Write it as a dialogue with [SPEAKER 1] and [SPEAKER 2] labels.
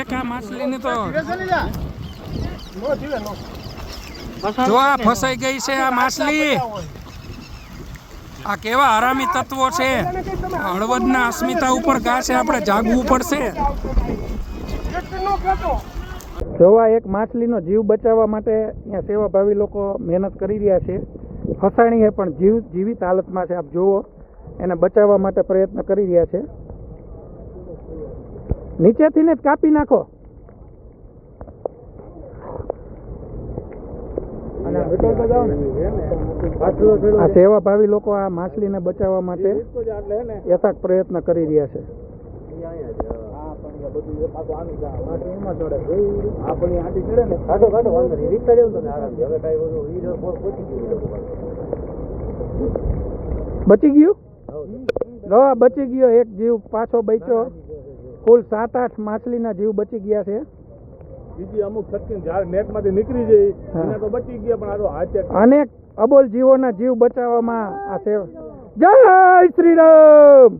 [SPEAKER 1] એક માછલીની તો જો. આ ફસાઈ ગઈ છે આ માછલી. આ કેવા હરામી તત્વો છે. હળવદના અસ્મિતા ઉપર ઘા છે આપણે જાગવું પડશે. જોવા એક માછલીનો જીવ બચાવવા માટે અહીંયા સેવાભાવી લોકો મહેનત કરી રહ્યા છે. ફસાણી છે પણ જીવ જીવિત હાલતમાં છે આપ જુઓ. એને બચાવવા માટે પ્રયત્ન કરી રહ્યા છે. નીચેથી ને જ કાપી નાખો. આ સેવાભાવી લોકો આ માછલીને બચાવવા માટે યથાક પ્રયત્ન કરી રહ્યા છે. બચી ગયું? બચી ગયો. એક જીવ પાછો બચ્યો. કુલ સાત આઠ માછલીના જીવ બચી ગયા છે.
[SPEAKER 2] બીજી અમુક છટકીને ઝાડ નેટમાંથી નીકળી જાય
[SPEAKER 1] હા.
[SPEAKER 2] એના તો બચી ગયા પણ આ તો હાથે
[SPEAKER 1] અનેક અબોલ જીવોના જીવ બચાવવામાં આ સેવા જય શ્રી રામ!